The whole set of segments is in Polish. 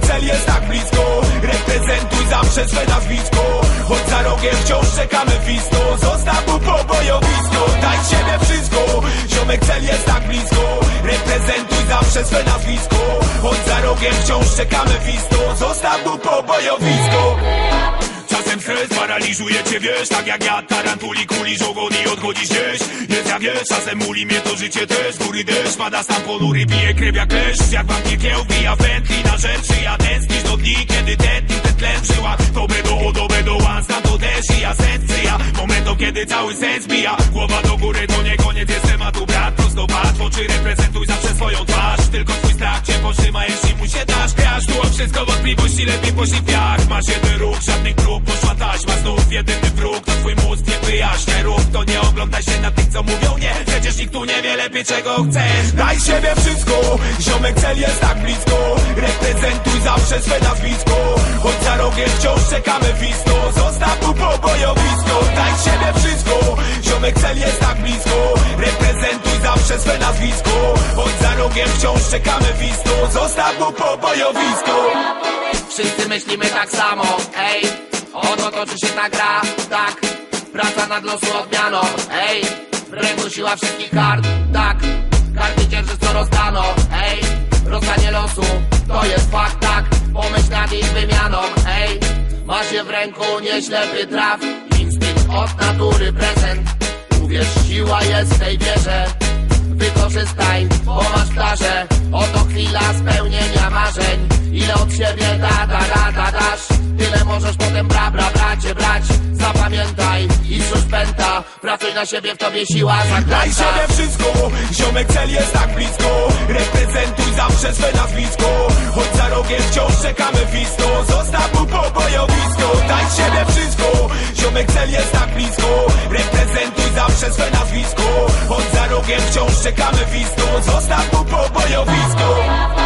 tak blisko. Reprezentuj zawsze swe nazwisko. Choć za rogiem wciąż czekamy wisto Zostaw mu pobojowisko. Daj siebie wszystko. Ziomek cel jest tak blisko. Reprezentuj zawsze swe nazwisko. Choć za rogiem wciąż czekamy wisto Zostaw mu pobojowisko Czasem stres paraliżuje cię, wiesz Tak jak ja, tarantuli, kulisz ogon i odchodzisz gdzieś. Jest jak wiesz, czasem muli mnie to życie też góry deszcz, pada stan ponury, bije krew jak kleszcz. Jak wampir kieł, wbija wędki na rzeczy Ja tęsknisz do dni, kiedy tętni ten tlen w żyłach To będą, do będą, a znam to też i ja sens ja. Momentom, kiedy cały sens bija. Głowa do góry, to nie koniec, jest tematu brat Prosto patrz, oczy reprezentuj zawsze swoją twarz. Tylko twój strach cię powstrzyma, jeśli mu się dasz. Grasz tu wszystko lepiej poszli w piach Masz jeden ruch, żadnych prób, poszła taśma. Znów jedyny wróg, to twój mózg nie wyjaśnia. Ruch To nie oglądaj się na tych, co mówią. Nie Przecież nikt tu nie wie lepiej, czego chcesz Daj siebie wszystko, ziomek cel jest tak blisko. Reprezentuj zawsze swe nazwisko. Choć za rogiem wciąż czekamy wisto. Zostaw mu pobojowisko. Daj siebie wszystko, ziomek cel jest tak blisko. Reprezentuj zawsze swe nazwisko. Choć za rogiem wciąż czekamy wisto. Zostaw mu pobojowisko myślimy tak samo, ej. Oto toczy się ta gra, tak. Praca nad losu odmianą, ej. W ręku siła wszystkich kart, tak. Karty dzierżysz co rozdano, ej. Rozdanie losu, to jest fakt, tak. Pomyśl nad ich wymianą, ej. Masz je w ręku, nie ślepy traf Instynkt od natury prezent. Uwierz, siła jest w tej wierze. Wykorzystaj, bo masz plażę. Oto chwila spełnienia marzeń. Ile od siebie da, da, da, Zapamiętaj i pęta Pracuj na siebie, w tobie siła Daj zakręta siebie wszystko, ziomek cel jest tak blisko. Reprezentuj zawsze swe nazwisko. Choć za rogiem wciąż czekamy wisto Zostaw mu pobojowisko. Daj siebie wszystko, ziomek cel jest tak blisko. Reprezentuj zawsze swe nazwisko. Choć za rogiem wciąż czekamy wisto Zostaw mu pobojowisko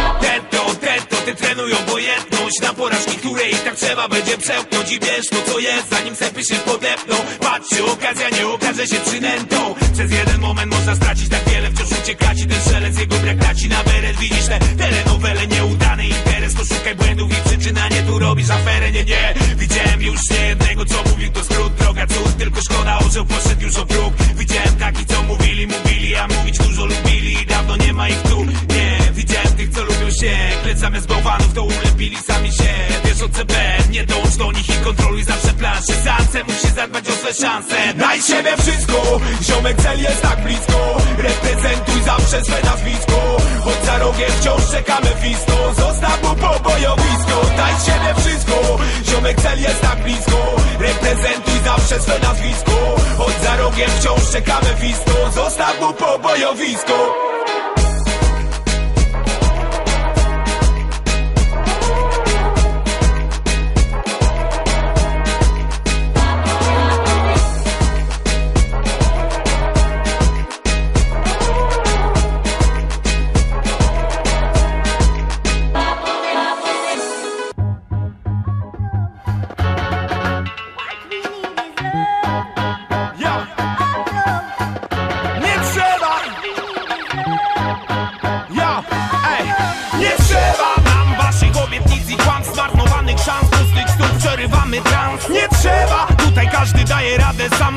tento, ty trenuj obojętność Na porażki, które i tak trzeba będzie przełknąć I wiesz to co jest, zanim sepy się podepną. Patrz się, okazja nie okaże się przynętą. Przez jeden moment można stracić tak wiele Wciąż uciekać i ten strzelec jego brak traci na beret. Widzisz te telenowele, nieudany interes. To szukaj błędów i przyczyna nie tu robisz aferę. Nie, nie, widziałem już nie jednego co mówił To skrót, droga cud, tylko szkoda orzeł poszedł już o próg Zamiast bałwanów to ulepili sami się. Wiesz o CB, nie dołącz do nich i kontroluj zawsze planszę. Sance musi zadbać o swe szanse. Daj siebie wszystko, ziomek cel jest tak blisko. Reprezentuj zawsze swe nazwisko. Choć za rogiem wciąż czekamy wisto Zostaw mu pobojowisko Daj siebie wszystko, ziomek cel jest tak blisko. Reprezentuj zawsze swe nazwisko. Choć za rogiem wciąż czekamy wisto Zostaw mu pobojowisko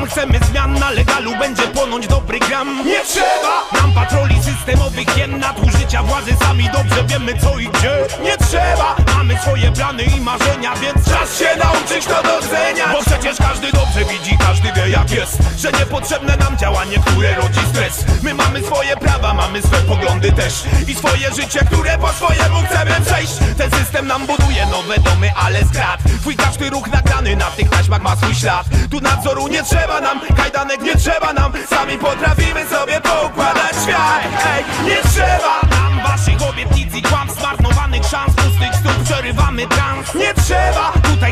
Chcemy zmian na legalu Będzie płonąć dobry gram Nie trzeba! Nam patroli systemowych jen Nadużycia władzy Sami dobrze wiemy co i gdzie Nie trzeba! Mamy swoje plany i marzenia Więc czas się nauczyć to doceniać przecież każdy dobrze widzi Każdy wie jak jest Że niepotrzebne nam działanie, które rodzi stres. My mamy swoje prawa, mamy swe poglądy też I swoje życie, które po swojemu chcemy przejść. Ten system nam buduje nowe domy, ale z krat Twój każdy ruch nagrany na tych taśmach ma swój ślad. Tu nadzoru nie trzeba nam, kajdanek nie trzeba nam. Sami potrafimy sobie poukładać świat. Ej, nie trzeba nam waszych obietnic i kłamstw Zmarnowanych szans, pustych stóp, przerywamy trans. Nie trzeba,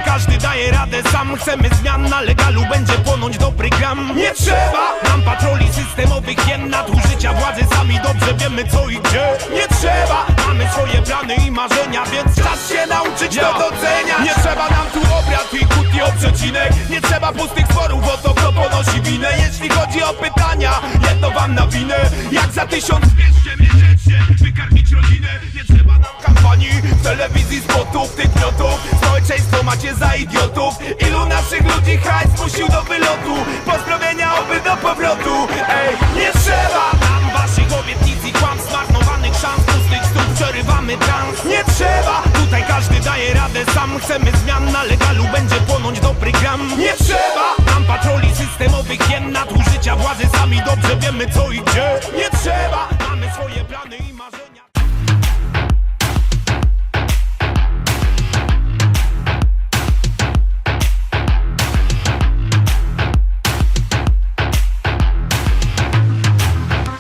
każdy daje radę sam. Chcemy zmian na legalu, będzie płonąć dobry gram. Nie trzeba! Nam patroli systemowych jen Nadużycia władzy, sami dobrze wiemy co i gdzie. Nie trzeba, mamy swoje plany i marzenia Więc czas się nauczyć to doceniać. Nie trzeba nam tu obrad i kłótni o przecinek. Nie trzeba pustych sporów o to kto ponosi winę. Jeśli chodzi o pytania, jedno wam na winę. Jak za tysiąc bierzcie miesięcznie, wykarmić rodzinę W telewizji spotów, tych miotów. Społeczeństwo macie za idiotów. Ilu naszych ludzi hajs zmusił do wylotu? Pozdrowienia oby do powrotu. Ej, nie trzeba nam waszych obietnic i kłam Zmarnowanych szans, pustych stóp Przerywamy trans. Nie trzeba, tutaj każdy daje radę sam. Chcemy zmian, na legalu będzie płonąć dobry gram. Nie trzeba nam patroli systemowych hien Nadużycia władzy, sami dobrze wiemy co i gdzie. Nie trzeba